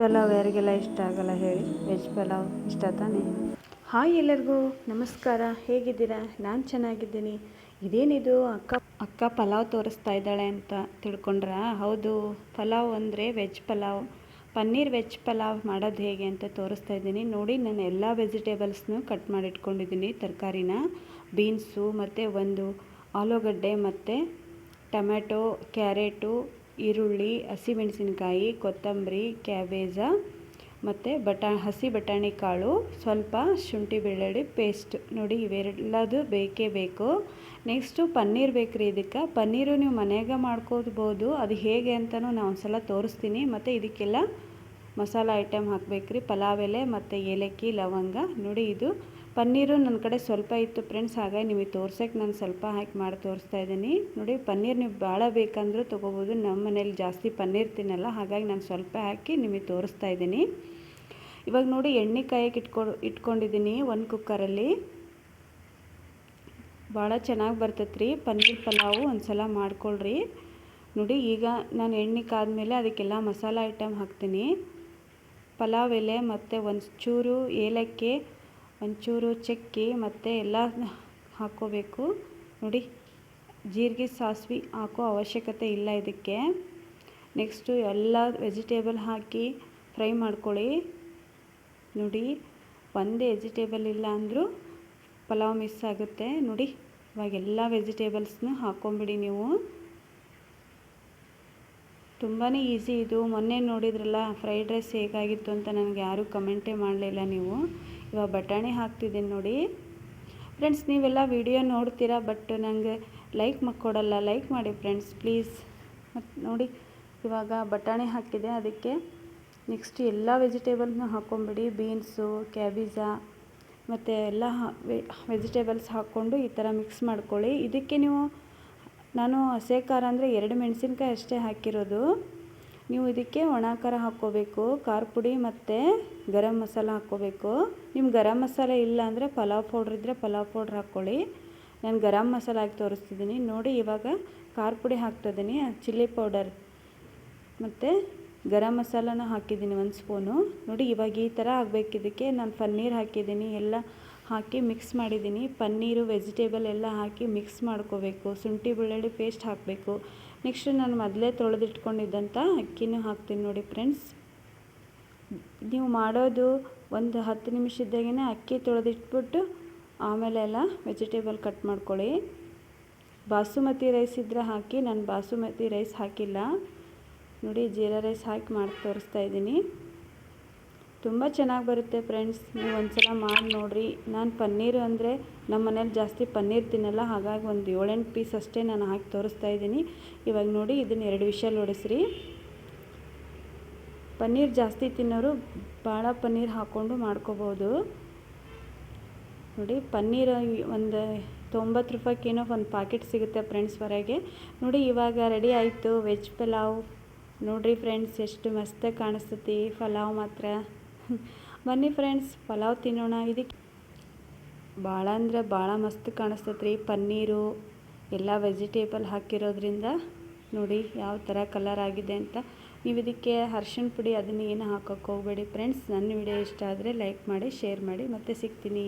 ಪಲಾವ್ ಯಾರಿಗೆಲ್ಲ ಇಷ್ಟ ಆಗಲ್ಲ ಹೇಳಿ. ವೆಜ್ ಪಲಾವ್ ಇಷ್ಟ ತಾನೇ? ಹಾಯ್ ಎಲ್ಲರಿಗೂ, ನಮಸ್ಕಾರ. ಹೇಗಿದ್ದೀರಾ? ನಾನು ಚೆನ್ನಾಗಿದ್ದೀನಿ. ಇದೇನಿದು? ಅಕ್ಕ ಅಕ್ಕ ಪಲಾವ್ ತೋರಿಸ್ತಾ ಇದ್ದಾಳೆ ಅಂತ ತಿಳ್ಕೊಂಡ್ರಾ? ಹೌದು, ಪಲಾವ್ ಅಂದರೆ ವೆಜ್ ಪಲಾವ್. ಪನ್ನೀರ್ ವೆಜ್ ಪಲಾವ್ ಮಾಡೋದು ಹೇಗೆ ಅಂತ ತೋರಿಸ್ತಾ ಇದ್ದೀನಿ. ನೋಡಿ, ನಾನು ಎಲ್ಲ ವೆಜಿಟೇಬಲ್ಸ್ನು ಕಟ್ ಮಾಡಿಟ್ಕೊಂಡಿದ್ದೀನಿ ತರಕಾರಿನ. ಬೀನ್ಸು ಮತ್ತು ಒಂದು ಆಲೂಗಡ್ಡೆ ಮತ್ತು ಟೊಮೆಟೊ ಕ್ಯಾರೆಟು ಈರುಳ್ಳಿ, ಹಸಿಮೆಣಸಿನ್ಕಾಯಿ, ಕೊತ್ತಂಬರಿ, ಕ್ಯಾಬೇಜ ಮತ್ತು ಬಟಾ, ಹಸಿ ಬಟಾಣಿ ಕಾಳು, ಸ್ವಲ್ಪ ಶುಂಠಿ ಬೆಳ್ಳುಳ್ಳಿ ಪೇಸ್ಟ್ ನೋಡಿ ಇವೆಲ್ಲದು ಬೇಕೇ ಬೇಕು. ನೆಕ್ಸ್ಟು ಪನ್ನೀರ್ ಬೇಕ್ರಿ ಇದಕ್ಕೆ. ಪನ್ನೀರು ನೀವು ಮನೆಯಾಗ ಮಾಡ್ಕೋಬೋದು ಅದು ಹೇಗೆ ಅಂತಲೂ ನಾನು ಒಂದ್ಸಲ ತೋರಿಸ್ತೀನಿ. ಮತ್ತು ಇದಕ್ಕೆಲ್ಲ ಮಸಾಲ ಐಟಮ್ ಹಾಕಬೇಕ್ರಿ. ಪಲಾವ್ ಎಲೆ ಮತ್ತು ಏಲಕ್ಕಿ, ಲವಂಗ. ನೋಡಿ ಇದು ಪನ್ನೀರು ನನ್ನ ಕಡೆ ಸ್ವಲ್ಪ ಇತ್ತು ಫ್ರೆಂಡ್ಸ್, ಹಾಗಾಗಿ ನಿಮಗೆ ತೋರ್ಸೋಕ್ಕೆ ನಾನು ಸ್ವಲ್ಪ ಹಾಕಿ ಮಾಡಿ ತೋರಿಸ್ತಾ ಇದ್ದೀನಿ. ನೋಡಿ, ಪನ್ನೀರ್ ನೀವು ಭಾಳ ಬೇಕಂದರೂ ತೊಗೋಬೋದು. ನಮ್ಮ ಮನೇಲಿ ಜಾಸ್ತಿ ಪನ್ನೀರ್ ತಿನ್ನಲ್ಲ, ಹಾಗಾಗಿ ನಾನು ಸ್ವಲ್ಪ ಹಾಕಿ ನಿಮಗೆ ತೋರಿಸ್ತಾ ಇದ್ದೀನಿ. ಇವಾಗ ನೋಡಿ, ಎಣ್ಣೆ ಕಾಯಕ್ಕೆ ಇಟ್ಕೊ, ಇಟ್ಕೊಂಡಿದ್ದೀನಿ ಒಂದು ಕುಕ್ಕರಲ್ಲಿ. ಭಾಳ ಚೆನ್ನಾಗಿ ಬರ್ತೈತೆ ರೀ ಪನ್ನೀರ್ ಪಲಾವು ಒಂದು ಸಲ ಮಾಡ್ಕೊಳ್ರಿ. ನೋಡಿ, ಈಗ ನಾನು ಎಣ್ಣೆ ಕಾದ್ಮೇಲೆ ಅದಕ್ಕೆಲ್ಲ ಮಸಾಲ ಐಟಮ್ ಹಾಕ್ತೀನಿ. ಪಲಾವ್ ಎಲೆ ಮತ್ತು ಒಂದು ಚೂರು ಏಲಕ್ಕಿ ಒಂಚೂರು ಚಕ್ಕೆ ಮತ್ತು ಎಲ್ಲ ಹಾಕ್ಕೋಬೇಕು. ನೋಡಿ, ಜೀರಿಗೆ, ಸಾಸಿವೆ ಹಾಕೋ ಅವಶ್ಯಕತೆ ಇಲ್ಲ ಇದಕ್ಕೆ. ನೆಕ್ಸ್ಟು ಎಲ್ಲ ವೆಜಿಟೇಬಲ್ ಹಾಕಿ ಫ್ರೈ ಮಾಡ್ಕೊಳ್ಳಿ. ನೋಡಿ, ಒಂದೇ ವೆಜಿಟೇಬಲ್ ಇಲ್ಲ ಅಂದರೂ ಪಲಾವ್ ಮಿಸ್ ಆಗುತ್ತೆ. ನೋಡಿ ಇವಾಗೆಲ್ಲ ವೆಜಿಟೇಬಲ್ಸ್ನೂ ಹಾಕ್ಕೊಂಬಿಡಿ ನೀವು. ತುಂಬಾ ಈಸಿ ಇದು. ಮೊನ್ನೆ ನೋಡಿದ್ರಲ್ಲ ಫ್ರೈಡ್ ರೈಸ್ ಹೇಗಾಗಿತ್ತು ಅಂತ ನನಗೆ ಯಾರೂ ಕಮೆಂಟೇ ಮಾಡಲಿಲ್ಲ ನೀವು. ಇವಾಗ ಬಟಾಣಿ ಹಾಕ್ತಿದ್ದೀನಿ ನೋಡಿ. ಫ್ರೆಂಡ್ಸ್ ನೀವೆಲ್ಲ ವಿಡಿಯೋ ನೋಡ್ತೀರಾ ಬಟ್ ನನಗೆ ಲೈಕ್ ಕೊಡಲ್ಲ ಲೈಕ್ ಮಾಡಿ ಫ್ರೆಂಡ್ಸ್ ಪ್ಲೀಸ್ ಮತ್ತು ನೋಡಿ, ಇವಾಗ ಬಟಾಣಿ ಹಾಕಿದೆ. ಅದಕ್ಕೆ ನೆಕ್ಸ್ಟ್ ಎಲ್ಲ ವೆಜಿಟೇಬಲ್ನ ಹಾಕ್ಕೊಂಬಿಡಿ ಬೀನ್ಸು ಕ್ಯಾಬೀಜ ಮತ್ತು ಎಲ್ಲ ವೆಜಿಟೇಬಲ್ಸ್ ಹಾಕ್ಕೊಂಡು ಈ ಥರ ಮಿಕ್ಸ್ ಮಾಡ್ಕೊಳ್ಳಿ. ಇದಕ್ಕೆ ನೀವು ನಾನು ಹಸೆ ಖಾರ ಅಂದರೆ ಎರಡು ಮೆಣಸಿನ್ಕಾಯಿ ಅಷ್ಟೇ ಹಾಕಿರೋದು. ನೀವು ಇದಕ್ಕೆ ಒಣ ಖಾರ ಹಾಕ್ಕೋಬೇಕು, ಖಾರ ಪುಡಿ ಮತ್ತು ಗರಂ ಮಸಾಲ ಹಾಕ್ಕೋಬೇಕು. ನಿಮ್ಮ ಗರಂ ಮಸಾಲೆ ಇಲ್ಲ ಅಂದರೆ ಪಲಾವ್ ಪೌಡ್ರ್ ಇದ್ದರೆ ಪಲಾವ್ ಪೌಡ್ರ್ ಹಾಕ್ಕೊಳ್ಳಿ. ನಾನು ಗರಂ ಮಸಾಲ ಹಾಕಿ ತೋರಿಸ್ತಿದ್ದೀನಿ. ನೋಡಿ ಇವಾಗ ಖಾರ ಪುಡಿ ಹಾಕ್ತಿದ್ದೀನಿ ಚಿಲ್ಲಿ ಪೌಡರ್ ಮತ್ತು ಗರಂ ಮಸಾಲನೂ ಹಾಕಿದ್ದೀನಿ ಒಂದು ಸ್ಪೂನು. ನೋಡಿ ಇವಾಗ ಈ ಥರ ಆಗಬೇಕಿದ್ದಕ್ಕೆ ನಾನು ಪನ್ನೀರ್ ಹಾಕಿದ್ದೀನಿ, ಎಲ್ಲ ಹಾಕಿ ಮಿಕ್ಸ್ ಮಾಡಿದ್ದೀನಿ. ಪನ್ನೀರು ವೆಜಿಟೇಬಲ್ ಎಲ್ಲ ಹಾಕಿ ಮಿಕ್ಸ್ ಮಾಡ್ಕೋಬೇಕು. ಶುಂಠಿ, ಬೆಳ್ಳುಳ್ಳಿ ಪೇಸ್ಟ್ ಹಾಕಬೇಕು. ನೆಕ್ಸ್ಟ್ ನಾನು ಮೊದಲೇ ತೊಳೆದಿಟ್ಕೊಂಡಿದ್ದಂಥ ಅಕ್ಕಿನೂ ಹಾಕ್ತೀನಿ ನೋಡಿ ಫ್ರೆಂಡ್ಸ್ ನೀವು ಮಾಡೋದು ಒಂದು ಹತ್ತು ನಿಮಿಷದಾಗೇ ಅಕ್ಕಿ ತೊಳೆದಿಟ್ಬಿಟ್ಟು ಆಮೇಲೆ ಎಲ್ಲ ವೆಜಿಟೇಬಲ್ ಕಟ್ ಮಾಡ್ಕೊಳ್ಳಿ. ಬಾಸುಮತಿ ರೈಸ್ ಇದ್ದರೆ ಹಾಕಿ, ನಾನು ಬಾಸುಮತಿ ರೈಸ್ ಹಾಕಿಲ್ಲ. ನೋಡಿ ಜೀರಾ ರೈಸ್ ಹಾಕಿ ಮಾಡಿ ತೋರಿಸ್ತಾ ಇದ್ದೀನಿ. ತುಂಬ ಚೆನ್ನಾಗಿ ಬರುತ್ತೆ ಫ್ರೆಂಡ್ಸ್ ನೀವು ಒಂದು ಸಲ ಮಾಡಿ ನೋಡಿರಿ. ನಾನು ಪನ್ನೀರ್ ಅಂದರೆ ನಮ್ಮ ಮನೇಲಿ ಜಾಸ್ತಿ ಪನ್ನೀರ್ ತಿನ್ನಲ್ಲ. ಹಾಗಾಗಿ ಒಂದು ಏಳೆಂಟು ಪೀಸ್ ಅಷ್ಟೇ ನಾನು ಹಾಕಿ ತೋರಿಸ್ತಾ ಇದ್ದೀನಿ. ಇವಾಗ ನೋಡಿ ಇದನ್ನು ಎರಡು ವಿಷಲ್ ಹೊಡೆಸ್ರಿ ಪನ್ನೀರ್ ಜಾಸ್ತಿ ತಿನ್ನೋರು ಭಾಳ ಪನ್ನೀರ್ ಹಾಕ್ಕೊಂಡು ಮಾಡ್ಕೋಬೋದು. ನೋಡಿ ಪನ್ನೀರ್ ಒಂದು ತೊಂಬತ್ತು ರೂಪಾಯಿಗೇನೋ ಒಂದು ಪಾಕೆಟ್ ಸಿಗುತ್ತೆ ಫ್ರೆಂಡ್ಸ್ ಹೊರಗೆ ನೋಡಿ ಇವಾಗ ರೆಡಿ ಆಯಿತು ವೆಜ್ ಪಲಾವ್. ನೋಡಿರಿ ಫ್ರೆಂಡ್ಸ್ ಎಷ್ಟು ಮಸ್ತಾಗಿ ಕಾಣಿಸ್ತತಿ. ಪಲಾವ್ ಮಾತ್ರ. ಬನ್ನಿ ಫ್ರೆಂಡ್ಸ್, ಪಲಾವ್ ತಿನ್ನೋಣ. ಇದಕ್ಕೆ ಭಾಳ ಅಂದರೆ ಭಾಳ ಮಸ್ತ್ ಕಾಣಿಸ್ತೈತೆ ರೀ ಪನ್ನೀರು, ಎಲ್ಲ ವೆಜಿಟೇಬಲ್ ಹಾಕಿರೋದ್ರಿಂದ ನೋಡಿ ಯಾವ ಥರ ಕಲರ್ ಆಗಿದೆ ಅಂತ. ನೀವು ಇದಕ್ಕೆ ಅರ್ಶಿಣ ಪುಡಿ ಅದನ್ನ ಏನು ಹಾಕೋಕ್ಕೆ ಹೋಗಬೇಡಿ ಫ್ರೆಂಡ್ಸ್. ನನ್ನ ವಿಡಿಯೋ ಇಷ್ಟ ಆದರೆ ಲೈಕ್ ಮಾಡಿ ಶೇರ್ ಮಾಡಿ, ಮತ್ತೆ ಸಿಗ್ತೀನಿ.